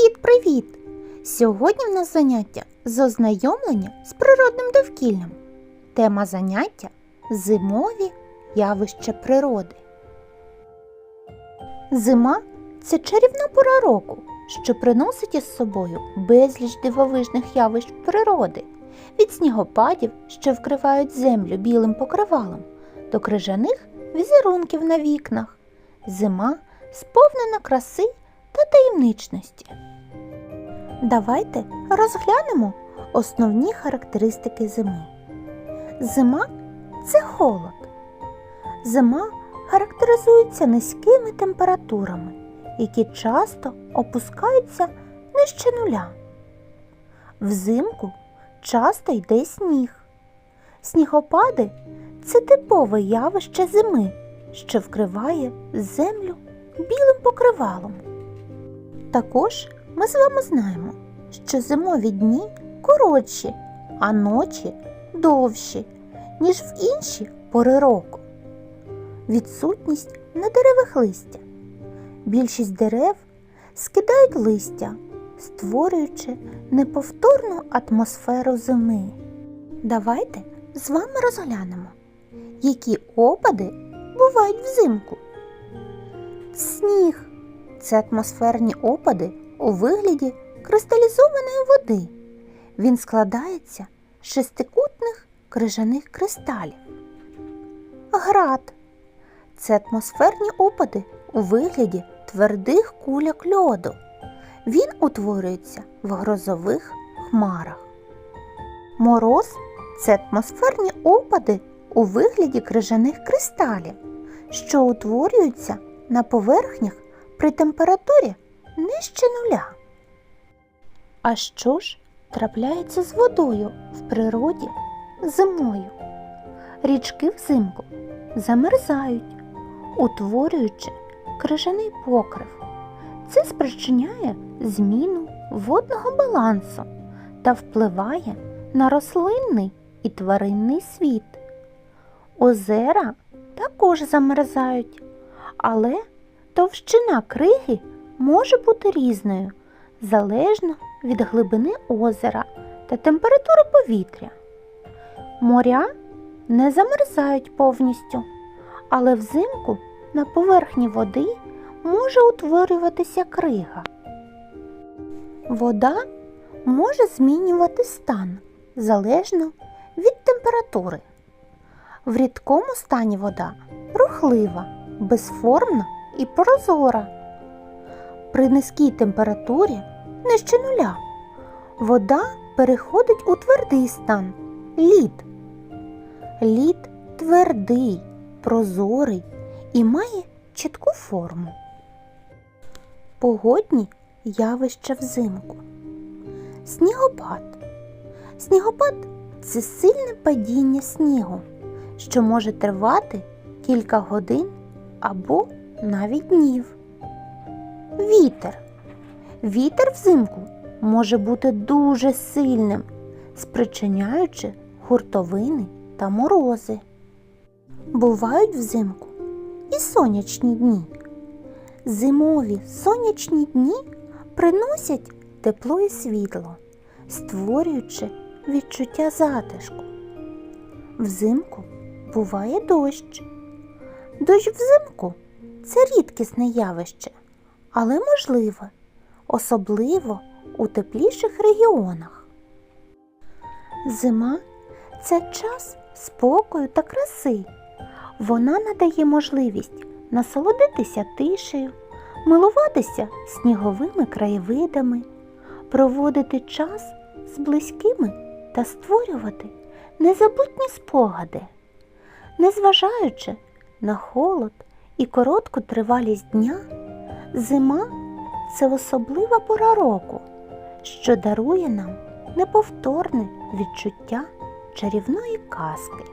Привіт-привіт! Сьогодні в нас заняття з ознайомлення з природним довкіллям. Тема заняття зимові явища природи. Зима це чарівна пора року, що приносить із собою безліч дивовижних явищ природи, від снігопадів, що вкривають землю білим покривалом, до крижаних візерунків на вікнах. Зима сповнена краси та таємничності. Давайте розглянемо основні характеристики зими. Зима це холод. Зима характеризується низькими температурами, які часто опускаються нижче нуля. Взимку часто йде сніг. Снігопади це типове явище зими, що вкриває землю білим покривалом. Також ми з вами знаємо, що зимові дні коротші, а ночі довші, ніж в інші пори року. Відсутність на деревах листя. Більшість дерев скидають листя, створюючи неповторну атмосферу зими. Давайте з вами розглянемо, які опади бувають взимку. Сніг це атмосферні опади у вигляді кристалізованої води. Він складається з шестикутних крижаних кристалів. Град це атмосферні опади у вигляді твердих куляк льоду. Він утворюється в грозових хмарах. Мороз це атмосферні опади у вигляді крижаних кристалів, що утворюються на поверхнях при температурі нижче нуля. А що ж трапляється з водою в природі зимою? Річки взимку замерзають, утворюючи крижаний покрив. Це спричиняє зміну водного балансу та впливає на рослинний і тваринний світ. Озера також замерзають, але товщина криги може бути різною залежно від глибини озера та температури повітря. Моря не замерзають повністю, але взимку на поверхні води може утворюватися крига. Вода може змінювати стан залежно від температури. В рідкому стані вода рухлива, безформна і прозора. При низькій температурі нижче нуля вода переходить у твердий стан лід. Лід твердий, прозорий і має чітку форму. Погодні явища взимку. Снігопад. Снігопад це сильне падіння снігу, що може тривати кілька годин або навіть днів. Вітер. Вітер взимку може бути дуже сильним, спричиняючи гуртовини та морози. Бувають взимку і сонячні дні. Зимові сонячні дні приносять тепло і світло, створюючи відчуття затишку. Взимку буває дощ. Дощ взимку це рідкісне явище, але можливе, особливо у тепліших регіонах. Зима це час спокою та краси. Вона надає можливість насолодитися тишею, милуватися сніговими краєвидами, проводити час з близькими та створювати незабутні спогади. Незважаючи на холод і коротку тривалість дня, зима це особлива пора року, що дарує нам неповторне відчуття чарівної казки.